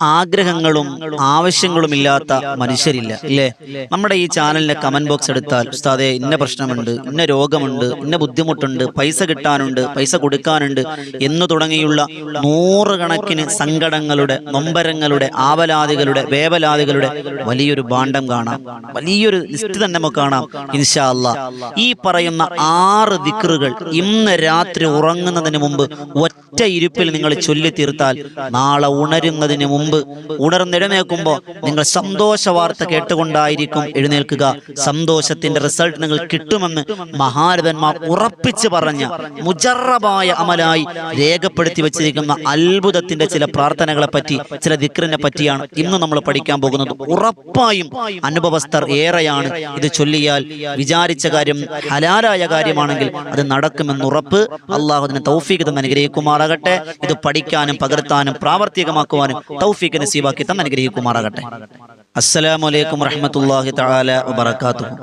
ആഗ്രഹങ്ങളും ആവശ്യങ്ങളും ഇല്ലാത്ത മനുഷ്യരില്ല ഇല്ലേ? നമ്മുടെ ഈ ചാനലിന്റെ കമന്റ് ബോക്സ് എടുത്താൽ ഉസ്താദെ ഇന്ന പ്രശ്നമുണ്ട് ഇന്ന രോഗമുണ്ട് ഇന്ന ബുദ്ധിമുട്ടുണ്ട് പൈസ കിട്ടാനുണ്ട് പൈസ കൊടുക്കാനുണ്ട് എന്ന് തുടങ്ങിയുള്ള നൂറുകണക്കിന് സങ്കടങ്ങളുടെ നൊമ്പരങ്ങളുടെ ആവലാദികളുടെ വേവലാദികളുടെ വലിയൊരു ഭാണ്ഡം കാണാം. വലിയൊരു ലിസ്റ്റ് തന്നെ നമുക്ക് കാണാം ഇൻഷാല്ല ഈ പറയുന്ന ആറ് ദിക്റുകൾ ഇന്ന് രാത്രി ഉറങ്ങുന്നതിന് മുമ്പ് ഒറ്റ ഇരുപ്പിൽ നിങ്ങൾ ചൊല്ലി തീർത്താൽ നാളെ ഉണരുന്നതിന് മുമ്പ് ഉണർന്നെഴുന്നേൽക്കുമ്പോൾ നിങ്ങൾ സന്തോഷ വാർത്ത കേട്ടുകൊണ്ടായിരിക്കും എഴുന്നേൽക്കുക. സന്തോഷത്തിന്റെ റിസൾട്ട് നിങ്ങൾ കിട്ടുമെന്ന് മഹാരഥന്മാർ ഉറപ്പിച്ചു പറഞ്ഞ മുജറബായ അമലായി രേഖപ്പെടുത്തി വെച്ചിരിക്കുന്ന അത്ഭുതത്തിന്റെ ചില പ്രാർത്ഥനകളെ പറ്റി ചില ദിക്റിനെ പറ്റിയാണ് ഇന്ന് നമ്മൾ പഠിക്കാൻ പോകുന്നത്. ഉറപ്പായും അനുഭവസ്ഥർ ഏറെയാണ് ഇത് ചൊല്ലിയാൽ വിചാരിച്ച കാര്യം ഹലാലായ കാര്യമാണെങ്കിൽ അത് നടക്കുമെന്ന് ഉറപ്പ് അള്ളാഹുദിന് തൗഫീഖ് അനുഗ്രഹിക്കുമാറാകട്ടെ. ഇത് പഠിക്കാനും പകർത്താനും പ്രാവർത്തികമാക്കുവാനും നസീബാക്കി തന്നെ അനുഗ്രഹിക്കുമാറാകട്ടെ. അസ്സലാമു അലൈക്കും വറഹ്മത്തുള്ളാഹി തആല വബറകാതുഹു.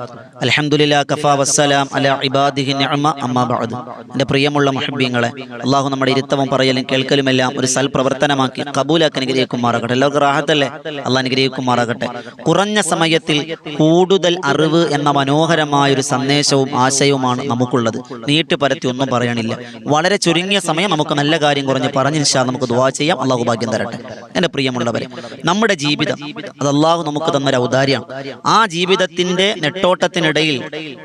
അൽഹംദുലില്ലാ കഫാ വസ്സലാം അലാ ഇബാദിഹി നിഅമ അമ്മാ ബഅദ്. എന്റെ പ്രിയമുള്ള മുഹബ്ബീങ്ങളെ അള്ളാഹു നമ്മുടെ ഇരുത്തവും പറയലും കേൾക്കലും എല്ലാം ഒരു സൽപ്രവർത്തനമാക്കി കബൂലാക്കി അനുഗ്രഹിക്കുമാറാകട്ടെ. എല്ലാവർക്കും റാഹത്തല്ലേ? അള്ളാഹ് അനുഗ്രഹിക്കുമാറാകട്ടെ. കുറഞ്ഞ സമയത്തിൽ കൂടുതൽ അറിവ് എന്ന മനോഹരമായ ഒരു സന്ദേശവും ആശയവുമാണ് നമുക്കുള്ളത്. നീട്ടി പരത്തി ഒന്നും പറയണില്ല. വളരെ ചുരുങ്ങിയ സമയം നമുക്ക് നല്ല കാര്യം കുറഞ്ഞ് പറഞ്ഞ് നിശാ നമുക്ക് ദുവാ ചെയ്യാം. അള്ളാഹു ഭാഗ്യം തരട്ടെ. എന്റെ പ്രിയമുള്ളവരെ നമ്മുടെ ജീവിതം അത് അള്ളാഹു നമുക്ക് തന്നൊരു ഔദാര്യമാണ് ആ ജീവിതത്തിന്റെ നെട്ടോട്ടത്തിനിടയിൽ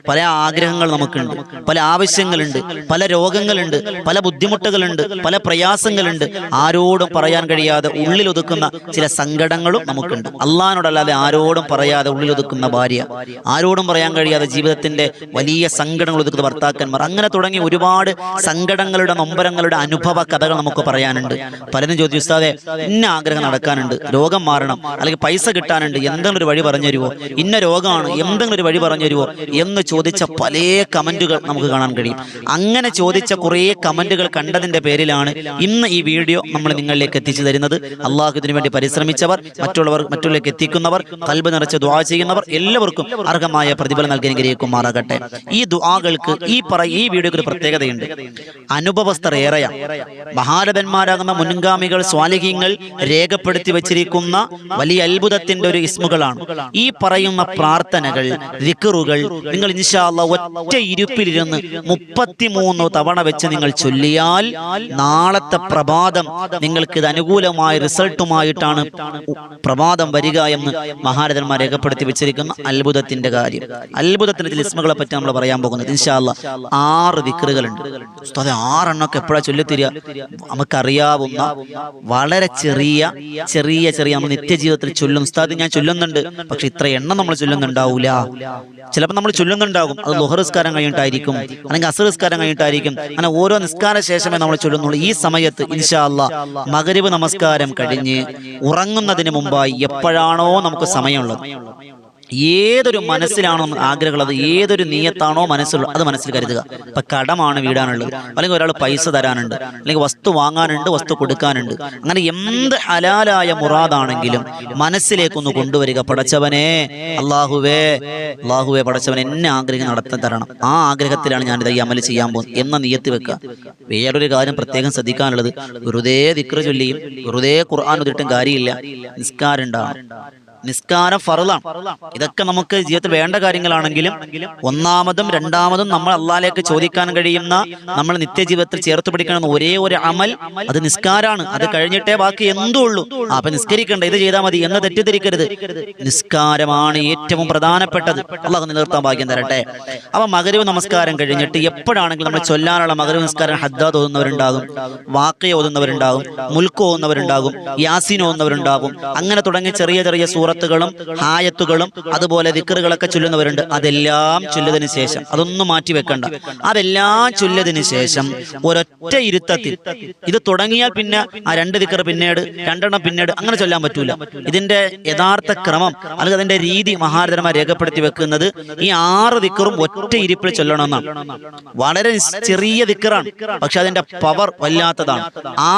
പല ആഗ്രഹങ്ങൾ നമുക്കുണ്ട്. പല ആവശ്യങ്ങളുണ്ട്. പല രോഗങ്ങളുണ്ട്. പല ബുദ്ധിമുട്ടുകളുണ്ട്. പല പ്രയാസങ്ങളുണ്ട്. ആരോടും പറയാൻ കഴിയാതെ ഉള്ളിലൊതുക്കുന്ന ചില സങ്കടങ്ങളും നമുക്കുണ്ട്. അള്ളഹാനോടല്ലാതെ ആരോടും പറയാതെ ഉള്ളിൽ ഒതുക്കുന്ന ഭാര്യ. ആരോടും പറയാൻ കഴിയാതെ ജീവിതത്തിന്റെ വലിയ സങ്കടങ്ങൾ ഒതുക്കുന്ന ഭർത്താക്കന്മാർ. അങ്ങനെ തുടങ്ങി ഒരുപാട് സങ്കടങ്ങളുടെ നൊമ്പരങ്ങളുടെ അനുഭവ കഥകൾ നമുക്ക് പറയാനുണ്ട്. പലരും ചോദിച്ചു ഉസ്താദെ ഇന്ന ആഗ്രഹം നടക്കാനുണ്ട്. രോഗം മാറണം. അല്ലെങ്കിൽ പൈസ കിട്ടാനുണ്ട് എന്തെങ്കിലും ഒരു വഴി പറഞ്ഞു തരുമോ ഇന്ന രോഗമാണ് എന്തെങ്കിലും ഒരു വഴി പറഞ്ഞു തരുമോ എന്ന് ചോദിച്ച പല കമന്റുകൾ നമുക്ക് കാണാൻ കഴിയും. അങ്ങനെ ചോദിച്ച കുറേ കമന്റുകൾ കണ്ടതിന്റെ പേരിലാണ് ഇന്ന് ഈ വീഡിയോ നമ്മൾ നിങ്ങളിലേക്ക് എത്തിച്ചു തരുന്നത്. അള്ളാഹു ഇതിനു വേണ്ടി പരിശ്രമിച്ചവർ മറ്റുള്ളവർ മറ്റുള്ളവർക്ക് എത്തിക്കുന്നവർ കൽബ് നിറച്ച് ദ്വാ ചെയ്യുന്നവർ എല്ലാവർക്കും അർഹമായ പ്രതിഫലം നൽകി അനുഗ്രഹിക്കുമാറാകട്ടെ. ഈ ദുആകൾക്ക് ഈ പറ ഈ വീഡിയോക്ക് ഒരു പ്രത്യേകതയുണ്ട്. അനുഭവസ്ഥർ ഏറെയാണ് മഹാരഥന്മാരാകുന്ന മുൻഗാമികൾ സ്വാലിഹ്യങ്ങൾ രേഖപ്പെടുത്തി വച്ചിരിക്കുന്ന വലിയ അത്ഭുതത്തിന്റെ ഒരു ഇസ്മുകളാണ്. ഈ പറയുന്ന പ്രാർത്ഥനകൾ റിക്കറുകൾ നിങ്ങൾ ഇൻഷാല്ല ഒറ്റ ഇരുപ്പിലിരുന്ന് മുപ്പത്തിമൂന്ന് തവണ വെച്ച് നിങ്ങൾ ചൊല്ലിയാൽ നാളത്തെ പ്രഭാതം നിങ്ങൾക്ക് ഇത് അനുകൂലമായ റിസൾട്ടുമായിട്ടാണ് പ്രഭാതം വരിക എന്ന് മഹാരഥന്മാർ രേഖപ്പെടുത്തി വെച്ചിരിക്കുന്ന അത്ഭുതത്തിന്റെ കാര്യം. അത്ഭുതത്തിന്റെ ചില ഇസ്മുകളെ പറ്റി നമ്മൾ പറയാൻ പോകുന്നത് ഇൻഷാല്ല ആറ് ദിക്കറുകളുണ്ട് ഉസ്താദെ ആറെണ്ണൊക്കെ എപ്പോഴാ ചൊല്ലിത്തരിക? നമുക്കറിയാവുന്ന വളരെ ചെറിയ ചെറിയ ചെറിയ നമ്മൾ നിത്യജീവിതത്തിൽ ചൊല്ലും. ഉസ്താദ് ഞാൻ ചൊല്ലുന്നുണ്ട്. പക്ഷെ ഇത്ര എണ്ണം നമ്മൾ ചൊല്ലുന്നുണ്ടാവൂല. ചിലപ്പോൾ നമ്മൾ ചൊല്ലുന്നുണ്ടാകും. അത് ലുഹറിസ്കാരം കഴിഞ്ഞിട്ടായിരിക്കും. അല്ലെങ്കിൽ അസറിസ്കാരം കഴിഞ്ഞിട്ടായിരിക്കും. അങ്ങനെ ഓരോ നിസ്കാര ശേഷമേ നമ്മൾ ചൊല്ലുന്നുള്ളൂ. ഈ സമയത്ത് ഇൻഷാല്ല മകരിബ് നമസ്കാരം കഴിഞ്ഞ് ഉറങ്ങുന്നതിന് മുമ്പായി എപ്പോഴാണോ നമുക്ക് സമയമുള്ളത്. ഏതൊരു മനസ്സിലാണോ ആഗ്രഹമുള്ളത് ഏതൊരു നീയത്താണോ മനസ്സിലുള്ളത് അത് മനസ്സിൽ കരുതുക. ഇപ്പൊ കടമാണ് വീടാനുള്ളത് അല്ലെങ്കിൽ ഒരാൾ പൈസ തരാനുണ്ട്. അല്ലെങ്കിൽ വസ്തു വാങ്ങാനുണ്ട് വസ്തു കൊടുക്കാനുണ്ട്. അങ്ങനെ എന്ത് ഹലാലായ മുറാദാണെങ്കിലും മനസ്സിലേക്കൊന്ന് കൊണ്ടുവരിക. പടച്ചവനെ അള്ളാഹുവേ അള്ളാഹുവേ പടച്ചവൻ എന്നെ ആഗ്രഹം നടത്തി തരണം. ആ ആഗ്രഹത്തിലാണ് ഞാനിത് ഈ അമൽ ചെയ്യാൻ പോകുന്നത് എന്ന നീയത്ത് വെക്കുക. വേറൊരു കാര്യം പ്രത്യേകം ശ്രദ്ധിക്കാനുള്ളത് വെറുതെ ദിക്ര ചൊല്ലിയും വെറുതെ ഖുർആൻ ഉതിട്ടും കാര്യമില്ല. നിസ്കാരം ഉണ്ടാവണം നിസ്കാരം ഫറലാണ് ഇതൊക്കെ നമുക്ക് ജീവിതത്തിൽ വേണ്ട കാര്യങ്ങളാണെങ്കിലും ഒന്നാമതും രണ്ടാമതും നമ്മൾ അള്ളാലേക്ക് ചോദിക്കാൻ കഴിയുന്ന നമ്മൾ നിത്യജീവിതത്തിൽ ചേർത്ത് പിടിക്കണം ഒരേ ഒരു അമൽ അത് നിസ്കാരാണ് അത് കഴിഞ്ഞിട്ടേ ബാക്കി എന്തോ ഉള്ളൂ. അപ്പൊ നിസ്കരിക്കണ്ട. ഇത് ചെയ്താൽ മതി എന്ന് തെറ്റിദ്ധരിക്കരുത്. നിസ്കാരമാണ് ഏറ്റവും പ്രധാനപ്പെട്ടത്. അള്ളാഹ് നിലനിർത്താൻ ഭാഗ്യം തരട്ടെ. അപ്പൊ മകരവ് നമസ്കാരം കഴിഞ്ഞിട്ട് എപ്പോഴാണെങ്കിലും നമ്മൾ ചൊല്ലാനുള്ള മകരവ് നിസ്കാരം ഹദ്ദാദ് ഓതുന്നവരുണ്ടാകും. വാക്കയ ഓതുന്നവരുണ്ടാകും. മുൽക്ക് ഓതുന്നവരുണ്ടാകും. യാസീൻ ഓതുന്നവരുണ്ടാകും. അങ്ങനെ തുടങ്ങിയ ചെറിയ ചെറിയ സൂറത്തുകളും ഹായത്തുകളും അതുപോലെ ദിക്കറുകളൊക്കെ ചൊല്ലുന്നവരുണ്ട്. അതെല്ലാം ചൊല്ലതിന് ശേഷം. അതൊന്നും മാറ്റി വെക്കണ്ട. അതെല്ലാം ചൊല്ലതിന് ശേഷം ഒരൊറ്റ ഇരുത്തത്തിൽ. ഇത് തുടങ്ങിയാൽ പിന്നെ ആ രണ്ട് ദിക്കർ പിന്നീട് രണ്ടെണ്ണം പിന്നീട് അങ്ങനെ ചൊല്ലാൻ പറ്റൂല. ഇതിന്റെ യഥാർത്ഥ ക്രമം അല്ലെങ്കിൽ അതിന്റെ രീതി മഹാരഥന്മാർ രേഖപ്പെടുത്തി വെക്കുന്നത് ഈ ആറ് ദിക്കറും ഒറ്റ ഇരിപ്പിൽ ചൊല്ലണമെന്നാണ്. വളരെ ചെറിയ ദിക്കറാണ് പക്ഷെ അതിന്റെ പവർ വല്ലാത്തതാണ്.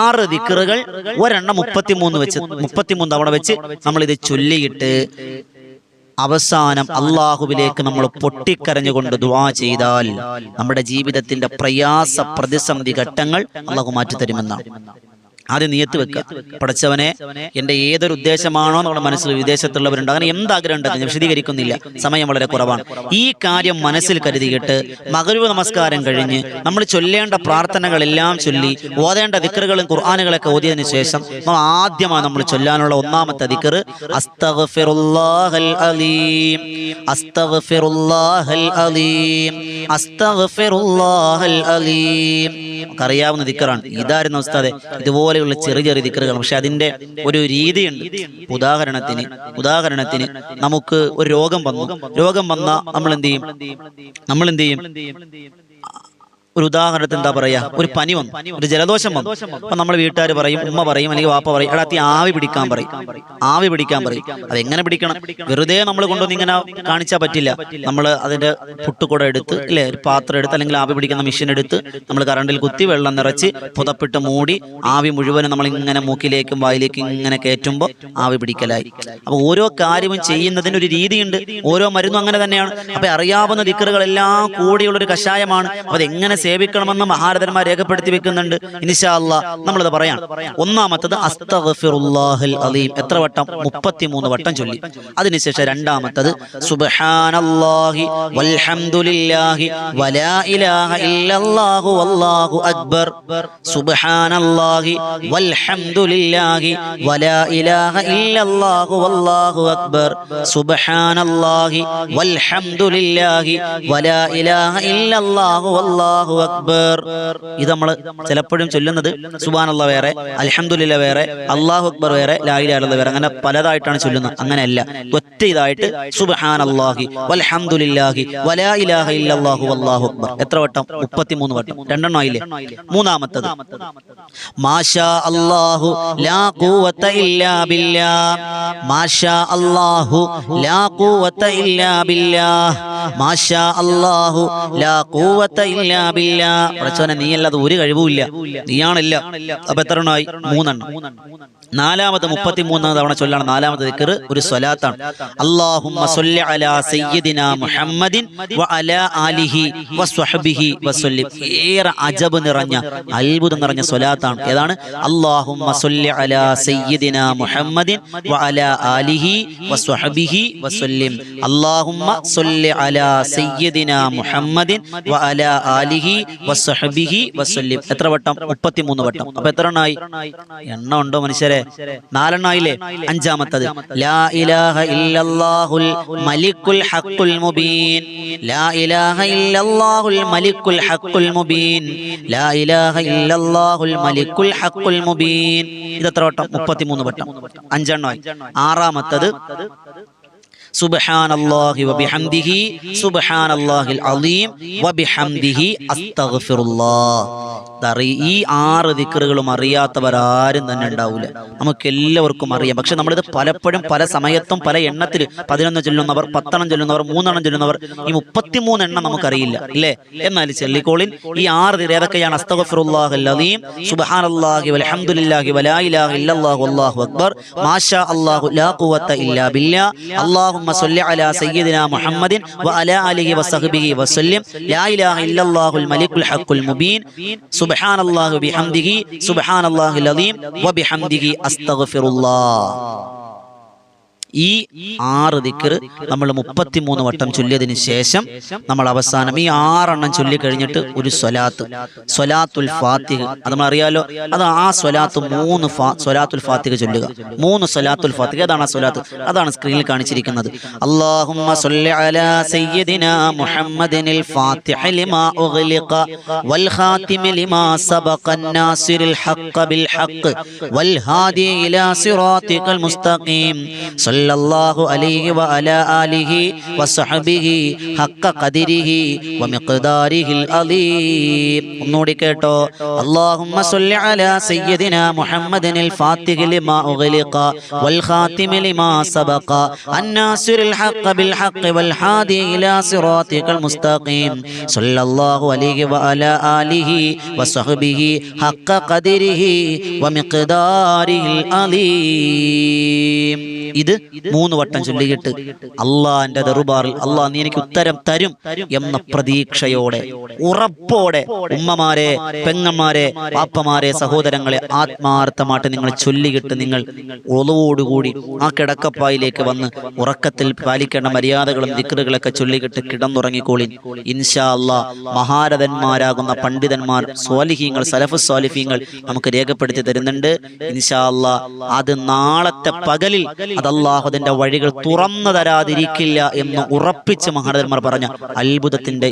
ആറ് ദിക്കറുകൾ ഒരെണ്ണം മുപ്പത്തിമൂന്ന് വെച്ച് മുപ്പത്തിമൂന്ന് തവണ വെച്ച് നമ്മൾ ഇത് ചൊല്ലിയിട്ട് അവസാനം അള്ളാഹുവിലേക്ക് നമ്മൾ പൊട്ടിക്കരഞ്ഞുകൊണ്ട് ദുവാ ചെയ്താൽ നമ്മുടെ ജീവിതത്തിന്റെ പ്രയാസ പ്രതിസന്ധി ഘട്ടങ്ങൾ അള്ളാഹു മാറ്റിത്തരുമെന്നാണ്. ആദ്യം നീയത്ത് വെക്കുക പഠിച്ചവനെ എന്റെ ഏതൊരു ഉദ്ദേശമാണോ നമ്മുടെ മനസ്സിൽ വിദേശത്തുള്ളവരുണ്ട്. അങ്ങനെ എന്താഗ്രഹം ഉണ്ടെന്ന് ഞാൻ വിശദീകരിക്കുന്നില്ല. സമയം വളരെ കുറവാണ്. ഈ കാര്യം മനസ്സിൽ കരുതിയിട്ട് മകരുവ് നമസ്കാരം കഴിഞ്ഞ് നമ്മൾ ചൊല്ലേണ്ട പ്രാർത്ഥനകളെല്ലാം ചൊല്ലി ഓതേണ്ട ദിക്കറുകളും ഖുർആാനുകളൊക്കെ ഓതിയതിനു ശേഷം നമ്മൾ ആദ്യമായി നമ്മൾ ചൊല്ലാനുള്ള ഒന്നാമത്തെ ദിക്കർ അസ്തഗ്ഫിറുല്ലാഹൽ അലീം. അസ്തഗ്ഫിറുല്ലാഹൽ അലീം. അസ്തഗ്ഫിറുല്ലാഹൽ അലീം. അറിയാവുന്ന ദിക്കറാണ്. ഇതായിരുന്നു ഉസ്താദെ. ഇതുപോലെയുള്ള ചെറിയ ചെറിയ ദിക്കറുകൾ. പക്ഷെ അതിന്റെ ഒരു രീതിയുണ്ട്. ഉദാഹരണത്തിന് ഉദാഹരണത്തിന് നമുക്ക് ഒരു രോഗം വന്നു. രോഗം വന്ന നമ്മൾ എന്ത് ചെയ്യും? നമ്മൾ എന്ത് ചെയ്യും? ഒരു ഉദാഹരണത്തിന് എന്താ പറയാ? ഒരു പനി വന്നു. ഒരു ജലദോഷം വന്നു. അപ്പൊ നമ്മൾ വീട്ടുകാർ പറയും ഉമ്മ പറയും അല്ലെങ്കിൽ വാപ്പ പറയും എടാ തീ ആവി പിടിക്കാൻ പറയും. ആവി പിടിക്കാൻ പറയും. അത് എങ്ങനെ പിടിക്കണം? വെറുതെ നമ്മൾ കൊണ്ടുവന്ന് ഇങ്ങനെ കാണിച്ചാൽ പറ്റില്ല. നമ്മൾ അതിന്റെ പുട്ടുകൂടെ എടുത്ത് അല്ലെ ഒരു പാത്രം എടുത്ത് അല്ലെങ്കിൽ ആവി പിടിക്കുന്ന മെഷീൻ എടുത്ത് നമ്മൾ കറണ്ടിൽ കുത്തി വെള്ളം നിറച്ച് പുതപ്പിട്ട് മൂടി ആവി മുഴുവനും നമ്മൾ ഇങ്ങനെ മൂക്കിലേക്കും വായിലേക്കും ഇങ്ങനെ കയറ്റുമ്പോൾ ആവി പിടിക്കലായി. അപ്പൊ ഓരോ കാര്യവും ചെയ്യുന്നതിന് ഒരു രീതിയുണ്ട്. ഓരോ മരുന്നും അങ്ങനെ തന്നെയാണ്. അപ്പൊ അറിയാവുന്ന ദിക്കറുകളെല്ലാം കൂടിയുള്ള ഒരു കഷായമാണ് അതെങ്ങനെ സേവിക്കണമെന്ന് മഹാരഥന്മാർ രേഖപ്പെടുത്തി വെക്കുന്നുണ്ട്. ഇനിഷാല്ല നമ്മളത് പറയാം ഒന്നാമത്തത് അസ്തഫിറുല്ലാഹുൽ അലീം. എത്ര വട്ടം? മുപ്പത്തിമൂന്ന് വട്ടം ചൊല്ലി. അതിനുശേഷം രണ്ടാമത്തത് സുബ്ഹാനല്ലാഹി വൽഹംദുലില്ലാഹി വലാ ഇലാഹ ഇല്ലല്ലാഹു വല്ലാഹു അക്ബർ. സുബ്ഹാനല്ലാഹി വൽഹംദുലില്ലാഹി വലാ ഇലാഹ ഇല്ലല്ലാഹു വല്ലാഹു അക്ബർ. സുബ്ഹാനല്ലാഹി വൽഹംദുലില്ലാഹി വലാ ഇലാഹ ഇല്ലല്ലാഹു വല്ലാഹു അക്ബർ. ഇത് നമ്മൾ ചിലപ്പോഴും ചൊല്ലുന്നത് സുബാനുള്ള വേറെ അലഹമുല്ല വേറെ അള്ളാഹു അക്ബർ വേറെ ലായിലുള്ള വേറെ. അങ്ങനെ പലതായിട്ടാണ് ചൊല്ലുന്നത്. അങ്ങനെയല്ല. ഒറ്റ ഇതായിട്ട് സുബ്ഹാനല്ലാഹി വൽഹംദുലില്ലാഹി വലാ ഇലാഹ ഇല്ലല്ലാഹു വല്ലാഹു അക്ബർ. എത്ര വട്ടം? മുപ്പത്തിമൂന്ന് വട്ടം. രണ്ടെണ്ണം ആയില്ലേ? മൂന്നാമത്തത്. മാഷാ അല്ലാഹു ലാ ഖുവത ഇല്ലാ ബില്ലാ. മാഷാ അല്ലാഹു ലാ ഖുവത ഇല്ലാ ബില്ലാ. മാഷാ അല്ലാഹു ലാ ഖുവത ഇല്ലാ ബില്ലാ. പടച്ചോനെ നീയല്ലാതെ ഒരു കഴിവുമില്ല നീയാണല്ല. അപ്പൊ എത്ര എണ്ണമായി മൂന്നെണ്ണം. നാലാമത് മുപ്പത്തി മൂന്നാം തവണ ചൊല്ലാണ്. നാലാമത് ദിക്കർ ഒരു സ്വലാത്താണ്. അല്ലാഹുമ്മ സല്ലി അലാ സയ്യിദിന മുഹമ്മദിൻ വ അലാ ആലിഹി വസ്വഹബിഹി വസല്ലിം. ഏറെ അജബ് നിറഞ്ഞ അത്ഭുതം നിറഞ്ഞ സ്വലാത്താണ്. ഏതാണ്? അല്ലാഹുമ്മ സല്ലി അലാ സയ്യിദിന മുഹമ്മദിൻ വ അലാ ആലിഹി വസ്വഹബിഹി വസല്ലിം. അല്ലാഹുമ്മ സല്ലി മുഹമ്മദിൻ വ അലാ ആലിഹി വസ്സഹബിഹി വസല്ലിം എത്ര വട്ടം? മുപ്പത്തിമൂന്ന് വട്ടം. അപ്പൊ എത്ര എണ്ണായി? എണ്ണം ഉണ്ടോ മനുഷ്യരെ? നാലെണ്ണായില്ലേ? അഞ്ചാമത്തത്. ലാ ഇലാഹ ഇല്ലല്ലാഹുൽ മലിക്കുൽ ഹഖുൽ മുബീൻ. ലാ ഇലാഹ ഇല്ലല്ലാഹുൽ മലിക്കുൽ ഹഖുൽ മുബീൻ. ലാ ഇലാഹ ഇല്ലല്ലാഹുൽ മലിക്കുൽ ഹഖുൽ മുബീൻ. ഇത് വട്ടം? മുപ്പത്തിമൂന്ന് വട്ടം. അഞ്ചെണ്ണമായി ആറാമത്തത്. സുബ്ഹാനല്ലാഹി വബിഹംദിഹി സുബ്ഹാനല്ലാഹിൽ അലീം വബിഹംദിഹി അസ്തഗ്ഫിറുല്ലാഹ്. ഈ ആറ് ദിക്കറുകളും അറിയാത്തവരാരും തന്നെ ഉണ്ടാവില്ല നമുക്ക് എല്ലാവർക്കും അറിയാം. പക്ഷെ നമ്മളിത് പലപ്പോഴും പല സമയത്തും പല എണ്ണത്തിൽ പതിനൊന്ന് ചൊല്ലുന്നവർ പത്തെണ്ണം ചൊല്ലുന്നവർ മൂന്നെണ്ണം ചൊല്ലുന്നവർ ഈ മുപ്പത്തിമൂന്ന് എണ്ണം നമുക്കറിയില്ല. അല്ലേ എന്നാൽ ചെല്ലിക്കോളിൻ ഈ ആറ് ഏതൊക്കെയാണ്? അസ്തഗ്ഫിറുല്ലാഹൽ അലീം സുബ്ഹാനല്ലാഹി വൽഹംദുലില്ലാഹി വലാ ഇലാഹ ഇല്ലല്ലാഹു അല്ലാഹു അക്ബർ മാഷാ അല്ലാഹു ലാ ഖുവത ഇല്ലാ ബില്ലാ അല്ലാഹുമ്മ وعلى അലാ സയ്യിദിനാ മുഹമ്മദിൻ لا ആലിഹി വസഹ്ബിഹി الله ലാ ഇലാഹ ഇല്ലല്ലാഹുൽ سبحان الله മുബീൻ സുബ്ഹാനല്ലാഹി ബിഹംദിഹി العظيم. അലീം വബിഹംദിഹി അസ്തഗ്ഫിറുല്ലാഹ് ഈ ആറ് ദിക്കർ നമ്മൾ മുപ്പത്തിമൂന്ന് വട്ടം ചൊല്ലിയതിന് ശേഷം നമ്മൾ അവസാനം ഈ ആറെണ്ണം ചൊല്ലിക്കഴിഞ്ഞിട്ട് ഒരു സ്വലാത്ത്. സ്വലാത്തുൽ ഫാത്തിഹ്. അത് അറിയാലോ അത് ആ സ്വലാത്ത് മൂന്ന് സ്വലാത്തുൽ ഫാത്തിഹ് ചൊല്ലുക. മൂന്ന് സ്വലാത്തുൽ ഫാത്തിഹ്. അതാണ് ആ സ്വലാത്ത്. അതാണ് സ്ക്രീനിൽ കാണിച്ചിരിക്കുന്നത്. സയ്യിദിനാ മുഹമ്മദിനിൽ സല്ലല്ലാഹു അലൈഹി വ അലാ ആലിഹി വസ്ഹബിഹി ഹഖ ഖദിരിഹി വമിഖ്ദാരിഹിൽ അലീം ഒന്നുകൂടി കേട്ടോ. അല്ലാഹുമ്മ സല്ലി അലാ സയ്യിദിന മുഹമ്മദിനിൽ ഫാത്തിഹി ലിമാ ഉഗ്ലിഖ വൽ ഖാതിമി ലിമാ സബഖ അന്നാസിറിൽ ഹഖ ബിൽ ഹഖ വൽ ഹാദി ഇലാ സിറാത്തിക്കൽ മുസ്തഖീം. സല്ലല്ലാഹു അലൈഹി വ അലാ ആലിഹി വസ്ഹബിഹി ഹഖ ഖദിരിഹി വമിഖ്ദാരിഹിൽ അലീം ഇത് മൂന്ന് വട്ടം ചൊല്ലിയിട്ട് അള്ളാന്റെ ദറുബാറിൽ അള്ളാഹ് നീ എനിക്ക് ഉത്തരം തരും എന്ന പ്രതീക്ഷയോടെ ഉറപ്പോടെ ഉമ്മമാരെ പെങ്ങന്മാരെ പാപ്പമാരെ സഹോദരങ്ങളെ ആത്മാർത്ഥമായിട്ട് നിങ്ങൾ ചൊല്ലിയിട്ട് നിങ്ങൾ ഒളവോടുകൂടി ആ കിടക്കപ്പായിലേക്ക് വന്ന് ഉറക്കത്തിൽ പാലിക്കേണ്ട മര്യാദകളും ദിക്കറുകളൊക്കെ ചൊല്ലിയിട്ട് കിടന്നുറങ്ങിക്കോളിൻ ഇൻഷാ അല്ലാ മഹാരഥന്മാരാകുന്ന പണ്ഡിതന്മാർ സ്വാലിഹീങ്ങൾ സലഫ് സ്വാലിഹീങ്ങൾ നമുക്ക് രേഖപ്പെടുത്തി തരുന്നുണ്ട്. ഇൻഷാ അല്ലാ അത് നാളത്തെ പകലിൽ അത് അള്ളാഹുദിന്റെ വഴികൾ തുറന്നു തരാതിരിക്കില്ല എന്ന് ഉറപ്പിച്ച് മഹാനന്മാർ പറഞ്ഞ. അത്ഭുതത്തിന്റെ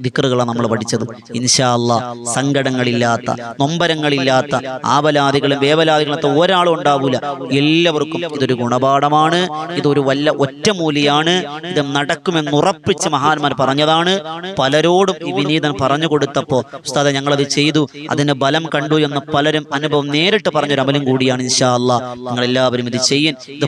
ദിക്കറുകളാണ് നമ്മൾ പഠിച്ചത്. ഇൻഷാ അല്ലാ സങ്കടങ്ങളില്ലാത്ത നൊമ്പരങ്ങളില്ലാത്ത ആവലാദികളും വേവലാദികളും ഒരാളും ഉണ്ടാവൂല. എല്ലാവർക്കും ഇതൊരു ഗുണപാഠമാണ്. ഇതൊരു വല്ല ഒറ്റമൂലിയാണ്. ഇത് നടക്കുമെന്ന് ഉറപ്പിച്ച് മഹാന്മാർ പറഞ്ഞതാണ്. പലരോടും ഈ വിനീതൻ പറഞ്ഞു കൊടുത്തപ്പോ ഉസ്താദെ ഞങ്ങളത് ചെയ്തു. അതിന് ബലം കണ്ടു എന്ന് പലരും അനുഭവം നേരിട്ട് പറഞ്ഞൊരു അമലും കൂടിയാണ് ഇൻഷാ അല്ലാ നിങ്ങൾ എല്ലാവരും ഇത് ചെയ്യൻ ഇത്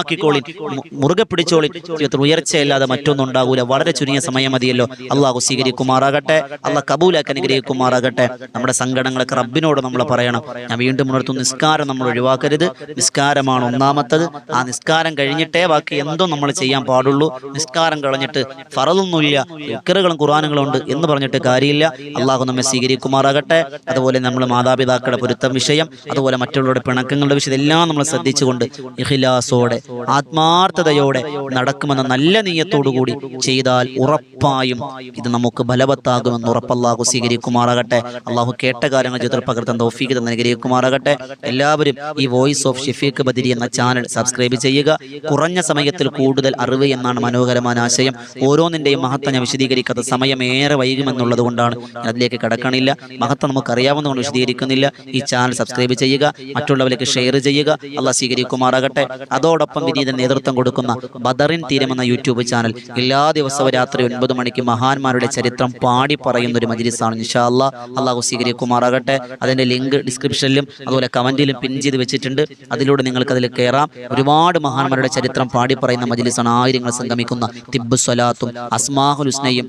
പതിവാക്കിക്കോളിൻ മുറുകെ പിടിച്ചോളിൻ ജീവിതത്തിൽ ഉയർച്ചയല്ലാതെ മറ്റൊന്നും ഉണ്ടാകൂല വളരെ ചുരുങ്ങിയ സമയം മതിയല്ലോ അള്ളാഹു സ്വീകരിക്കുമാറാകട്ടെ. അള്ളാഹ് കബൂലാക്കി അനുഗ്രഹിക്കുമാറാകട്ടെ. നമ്മുടെ സങ്കടങ്ങളൊക്കെ റബ്ബിനോട് നമ്മൾ പറയണം. ഞാൻ വീണ്ടും ഉണർത്തും. നിസ്കാരം നമ്മൾ ഒഴിവാക്കരുത്. നിസ്കാരമാണ് ഒന്നാമത്തത്. ആ നിസ്കാരം കഴിഞ്ഞിട്ടേ ബാക്കി എന്തോ നമ്മൾ ചെയ്യാൻ പാടുള്ളൂ. നിസ്കാരം കളഞ്ഞിട്ട് ഫറതൊന്നുമില്ല ഉക്കറുകളും ഖുറാനുകളും ഉണ്ട് എന്ന് പറഞ്ഞിട്ട് കാര്യമില്ല. അള്ളാഹു നമ്മെ സ്വീകരിക്കുമാറാകട്ടെ. അതുപോലെ നമ്മൾ മാതാപിതാക്കളുടെ പൊരുത്തം വിഷയം. അതുപോലെ മറ്റുള്ളവരുടെ പിണക്കങ്ങളുടെ വിഷയം. എല്ലാം നമ്മൾ ശ്രദ്ധിച്ചുകൊണ്ട് ഇഖിലാസോടെ ആത്മാർത്ഥതയോടെ നടക്കുമെന്ന നല്ല നീയത്തോടുകൂടി ചെയ്താൽ ഉറപ്പായും ഇത് നമുക്ക് ഫലവത്താകുമെന്ന് ഉറപ്പല്ലാഹു സ്വീകരിക്കുമാറാകട്ടെ. അള്ളാഹു കേട്ട കാര്യങ്ങൾ ജീവിതത്തിൽ പകർത്താൻ തൗഫീഖ് തന്നെ അനുഗ്രഹിക്കുമാറാകട്ടെ. എല്ലാവരും ഈ വോയിസ് ഓഫ് ഷെഫീഖ് ബദിരി എന്ന ചാനൽ സബ്സ്ക്രൈബ് ചെയ്യുക. കുറഞ്ഞ സമയത്തിൽ കൂടുതൽ അറിവ് എന്നാണ് മനോഹരമായ ആശയം. ഓരോന്നിന്റെയും മഹത്വം ഞാൻ വിശദീകരിക്കാത്ത സമയം ഏറെ വൈകുമെന്നുള്ളത് കൊണ്ടാണ് അതിലേക്ക് കടക്കണില്ല. മഹത്വം നമുക്കറിയാവുന്നതുകൊണ്ട് വിശദീകരിക്കുന്നില്ല. ഈ ചാനൽ സബ്സ്ക്രൈബ് ചെയ്യുക. മറ്റുള്ളവരിലേക്ക് ഷെയർ ചെയ്യുക. അള്ളാഹ് സ്വീകരിക്കുമാറാകട്ടെ. അതോടൊപ്പം വിനീതൻ നേതൃത്വം കൊടുക്കുന്ന ബദറിൻ തീരം എന്ന യൂട്യൂബ് ചാനൽ എല്ലാ ദിവസവും രാത്രി ഒൻപത് മണിക്ക് മഹാന്മാരുടെ ചരിത്രം പാടി പറയുന്ന ഒരു മജിലിസാണ്. ഇൻഷാ അല്ല അള്ളാഹു സ്വീകരിക്കുമാറാകട്ടെ. അതിന്റെ ലിങ്ക് ഡിസ്ക്രിപ്ഷനിലും അതുപോലെ കമന്റിലും പിൻ ചെയ്ത് വെച്ചിട്ടുണ്ട്. അതിലൂടെ നിങ്ങൾക്ക് അതിൽ കയറാം. ഒരുപാട് മഹാന്മാരുടെ ചരിത്രം പാടി പറയുന്ന മജിലിസാണ് ആയിരങ്ങൾ സംഗമിക്കുന്ന തിബ്ബു സ്വലാത്തും അസ്മാഹുൽ ഹുസ്നയും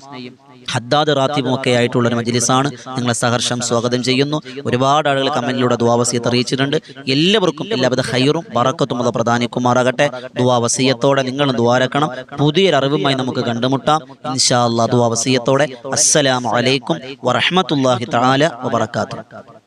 ഹദ്ദാദ് റാത്തിബും ഒക്കെ ആയിട്ടുള്ള ഒരു മജിലിസാണ്. നിങ്ങളെ സഹർഷം സ്വാഗതം ചെയ്യുന്നു. ഒരുപാട് ആളുകൾ കമന്റിലൂടെ ദുവാവസിയത്ത് അറിയിച്ചിട്ടുണ്ട്. എല്ലാവർക്കും എല്ലാവിധ ഹൈറും വറക്കത്തും അത് പ്രധാനിക്കുമാറാകട്ടെ ദുവാവസീയത്തോടെ നിങ്ങളും ദ്വാരക്കണം പുതിയൊരു അറിവുമായി നമുക്ക് കണ്ടുമുട്ടാം. ഇൻഷാ അല്ലാ ദുവാവസീയത്തോടെ അസ്സലാമു അലൈക്കും വറഹ്മത്തുള്ളാഹി തആല വബറകാതുഹു.